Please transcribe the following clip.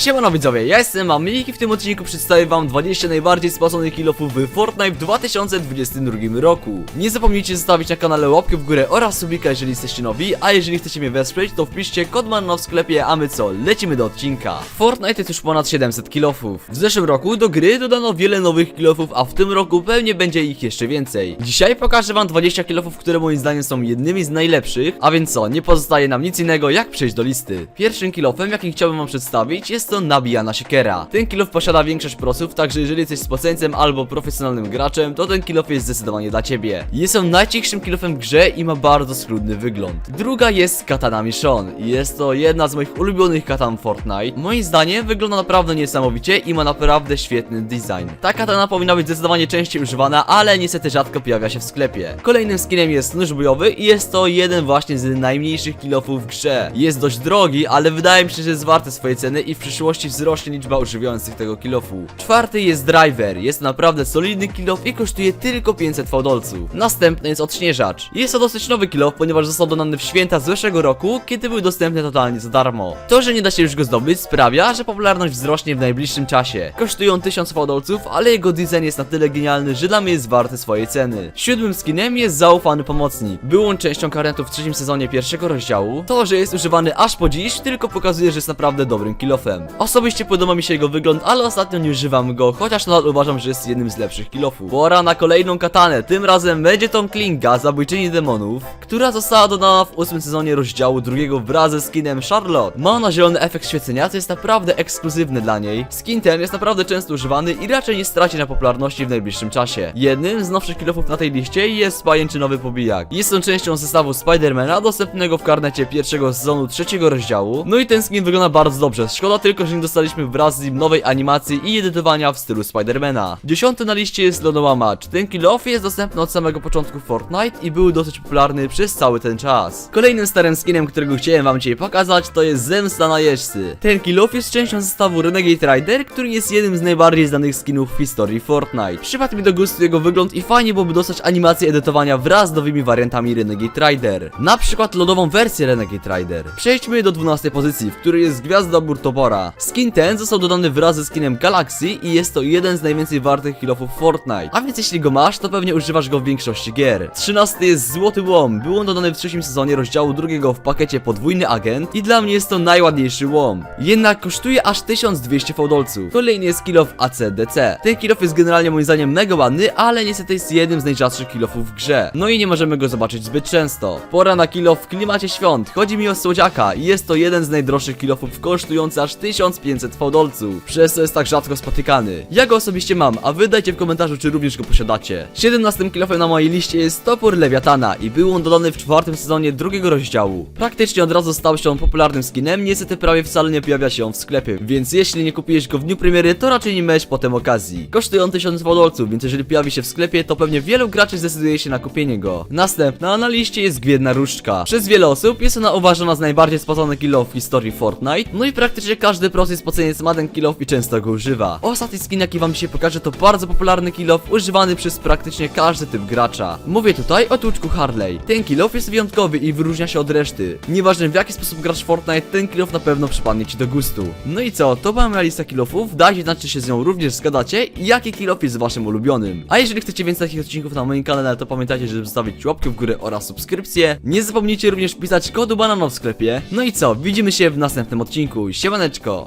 Siemano widzowie, ja jestem Mamik i w tym odcinku przedstawię wam 20 najbardziej spasonych kilofów w Fortnite w 2022 roku. Nie zapomnijcie zostawić na kanale łapkę w górę oraz subika jeżeli jesteście nowi, a jeżeli chcecie mnie wesprzeć to wpiszcie kod manna w sklepie, a my co, lecimy do odcinka. Fortnite jest już ponad 700 kilofów. W zeszłym roku do gry dodano wiele nowych kilofów, a w tym roku pewnie będzie ich jeszcze więcej. Dzisiaj pokażę wam 20 kilofów, które moim zdaniem są jednymi z najlepszych, a więc co, nie pozostaje nam nic innego jak przejść do listy. Pierwszym kilofem, jaki chciałbym wam przedstawić, jest to nabijana siekiera. Ten kilof posiada większość prosów, także jeżeli jesteś spoceńcem albo profesjonalnym graczem, to ten kilof jest zdecydowanie dla ciebie. Jest on najcichszym kilofem w grze i ma bardzo schludny wygląd. Druga jest katana Michonne. Jest to jedna z moich ulubionych katan Fortnite. Moim zdaniem wygląda naprawdę niesamowicie i ma naprawdę świetny design. Ta katana powinna być zdecydowanie częściej używana, ale niestety rzadko pojawia się w sklepie. Kolejnym skinem jest nóż bojowy i jest to jeden właśnie z najmniejszych kilofów w grze. Jest dość drogi, ale wydaje mi się, że jest warty swojej ceny i w przyszłości wzrośnie liczba używających tego kilofu. Czwarty jest driver. Jest naprawdę solidny kilof i kosztuje tylko 500 fałdolców. Następny jest odśnieżacz. Jest to dosyć nowy kilof, ponieważ został dodany w święta zeszłego roku, kiedy był dostępny totalnie za darmo. To, że nie da się już go zdobyć sprawia, że popularność wzrośnie w najbliższym czasie. Kosztują 1000 fałdolców, ale jego design jest na tyle genialny, że dla mnie jest warty swojej ceny. Siódmym skinem jest zaufany pomocnik. Był on częścią karnetu w trzecim sezonie pierwszego rozdziału. To, że jest używany aż po dziś, tylko pokazuje, że jest naprawdę dobrym kilofem. Osobiście podoba mi się jego wygląd, ale ostatnio nie używam go, chociaż nadal uważam, że jest jednym z lepszych kilofów. Pora na kolejną katanę, tym razem będzie to Klinga, zabójczyni demonów, która została dodana w ósmym sezonie rozdziału drugiego wraz ze skinem Charlotte. Ma ona zielony efekt świecenia, co jest naprawdę ekskluzywny dla niej. Skin ten jest naprawdę często używany i raczej nie straci na popularności w najbliższym czasie. Jednym z nowszych kilofów na tej liście jest pajęczynowy pobijak. Jest on częścią zestawu Spidermana, dostępnego w karnecie pierwszego sezonu trzeciego rozdziału. No i ten skin wygląda bardzo dobrze, szkoda tylko, nie dostaliśmy wraz z nim nowej animacji i edytowania w stylu Spidermana. Dziesiąty na liście jest Lodowa Match. Ten kilof jest dostępny od samego początku Fortnite i był dosyć popularny przez cały ten czas. Kolejnym starym skinem, którego chciałem wam dzisiaj pokazać, to jest Zemsta na jeźdźcy. Ten kilof jest częścią zestawu Renegade Rider, który jest jednym z najbardziej znanych skinów w historii Fortnite. Przypadł mi do gustu jego wygląd i fajnie byłoby dostać animację edytowania wraz z nowymi wariantami Renegade Rider. Na przykład lodową wersję Renegade Rider. Przejdźmy do 12 pozycji, w której jest Gwiazda Burtobora. Skin ten został dodany wraz ze skinem Galaxy i jest to jeden z najwięcej wartych kilofów Fortnite. A więc jeśli go masz, to pewnie używasz go w większości gier. 13 jest Złoty Łom. Był on dodany w trzecim sezonie rozdziału drugiego w pakiecie Podwójny Agent i dla mnie jest to najładniejszy łom. Jednak kosztuje aż 1200 fałdolców. Kolejny jest kilof ACDC. Ten kilof jest generalnie moim zdaniem mega ładny, ale niestety jest jednym z najrzadszych kilofów w grze. No i nie możemy go zobaczyć zbyt często. Pora na kilof w klimacie świąt. Chodzi mi o słodziaka i jest to jeden z najdroższych kilofów kosztujący aż 1500 fałdolców. Przez co jest tak rzadko spotykany. Ja go osobiście mam, a wy dajcie w komentarzu czy również go posiadacie. 17 kilofem na mojej liście jest topór Lewiatana i był on dodany w czwartym sezonie drugiego rozdziału. Praktycznie od razu stał się on popularnym skinem, niestety prawie wcale nie pojawia się on w sklepie, więc jeśli nie kupiłeś go w dniu premiery, to raczej nie miałeś potem okazji. Kosztuje on 1000 fałdolców, więc jeżeli pojawi się w sklepie, to pewnie wielu graczy zdecyduje się na kupienie go. Następna na liście jest Gwiedna Różdżka. Przez wiele osób jest ona uważana za najbardziej spocony kill off w historii Fortnite, no i praktycznie każdy prosty spoceniec ma ten kill off i często go używa. Ostatni skin jaki wam dzisiaj pokażę to bardzo popularny kill off używany przez praktycznie każdy typ gracza. Mówię tutaj o tłuczku Harley. Ten kill off jest wyjątkowy i wyróżnia się od reszty. Nieważne w jaki sposób grasz Fortnite, ten kill off na pewno przypadnie ci do gustu. No i co, to była lista kill offów, dajcie znać czy się z nią również zgadacie i jaki kill off jest waszym ulubionym. A jeżeli chcecie więcej takich odcinków na moim kanale, to pamiętajcie, żeby zostawić łapkę w górę oraz subskrypcję. Nie zapomnijcie również wpisać kodu banana w sklepie. No i co, widzimy się w następnym odcinku. Siemaneczko!